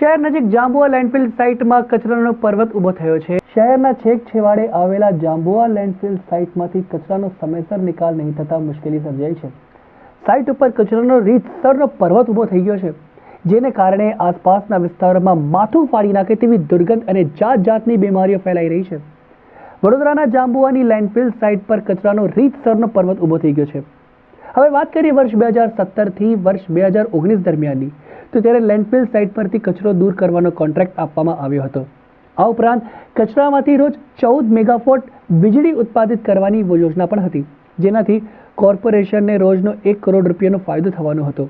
શહેર નજીક જાંબુઆ લેન્ડફિલ સાઇટમાં કચરાનો પર્વત ઊભો થયો છે. શહેરના છેક છેવાડે આવેલા જાંબુઆ લેન્ડફિલ સાઇટમાંથી કચરાનો સમયસર નિકાલ નહીં થતાં મુશ્કેલી સર્જાઈ છે. સાઇટ ઉપર કચરાનો રીતસરનો પર્વત ઊભો થઈ ગયો છે, જેને કારણે આસપાસના વિસ્તારોમાં માથું ફાડી નાખે તેવી દુર્ગંધ અને જાત જાતની બીમારીઓ ફેલાઈ રહી છે. વડોદરાના જાંબુઆની લેન્ડફિલ સાઇટ પર કચરાનો રીતસરનો પર્વત ઊભો થઈ ગયો છે. હવે વાત કરીએ વર્ષ બે હજાર સત્તરથી વર્ષ બે હજાર ઓગણીસ દરમિયાનની. તો ત્યારે લેન્ડફિલ સાઇટ પરથી કચરો દૂર કરવાનો કોન્ટ્રાક્ટ આપવામાં આવ્યો હતો. આ ઉપરાંત, કચરામાંથી રોજ ચૌદ મેગાફોટ વીજળી ઉત્પાદિત કરવાની યોજના પણ હતી, જેનાથી કોર્પોરેશનને રોજનો એક કરોડ રૂપિયાનો ફાયદો થવાનો હતો.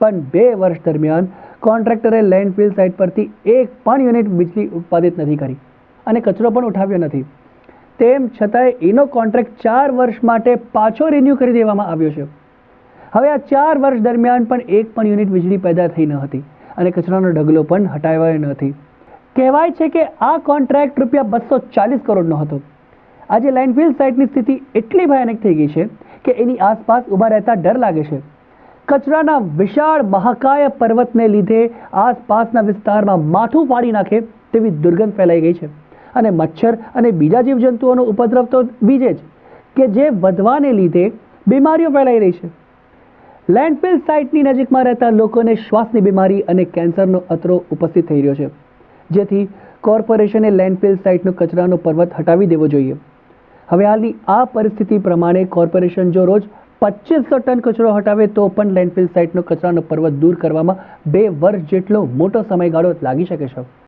પણ બે વર્ષ દરમિયાન, કોન્ટ્રાક્ટરે લેન્ડફિલ સાઇટ પરથી એક પણ યુનિટ વીજળી ઉત્પાદિત નથી કરી અને કચરો પણ ઉઠાવ્યો નથી. તેમ છતાંય એનો કોન્ટ્રાક્ટ ચાર વર્ષ માટે પાછો રિન્યૂ કરી દેવામાં આવ્યો છે. હવે આ ચાર વર્ષ દરમિયાન પણ એક પણ યુનિટ વીજળી પેદા થઈ ન હતી અને કચરાનો ઢગલો પણ હટાવાયો નથી કહેવાય છે કે આ કોન્ટ્રાક્ટ રૂપિયા બસો ચાલીસ કરોડનો હતો. આજે લેન્ડફિલ સાઇટની સ્થિતિ એટલી ભયાનક થઈ ગઈ છે કે એની આસપાસ ઊભા રહેતા ડર લાગે છે. કચરાના વિશાળ મહાકાય પર્વતને લીધે આસપાસના વિસ્તારમાં માથું પાડી નાખે તેવી દુર્ગંધ ફેલાઈ ગઈ છે. અને મચ્છર અને બીજા જીવજંતુઓનો ઉપદ્રવ તો બીજે જ, કે જે વધવાને લીધે બીમારીઓ ફેલાઈ રહી છે. લેન્ડફિલ સાઇટની નજીકમાં રહેતા લોકોને શ્વાસની બીમારી અને કેન્સરનો અતરો ઉપસ્થિત થઈ રહ્યો છે. જેથી કોર્પોરેશને લેન્ડફિલ સાઇટનો કચરાનો પર્વત હટાવી દેવો જોઈએ. હવે હાલની આ પરિસ્થિતિ પ્રમાણે કોર્પોરેશન જો રોજ પચીસો ટન કચરો હટાવે, તો પણ લેન્ડફિલ સાઇટનો કચરાનો પર્વત દૂર કરવામાં બે વર્ષ જેટલો મોટો સમયગાળો લાગી શકે છે.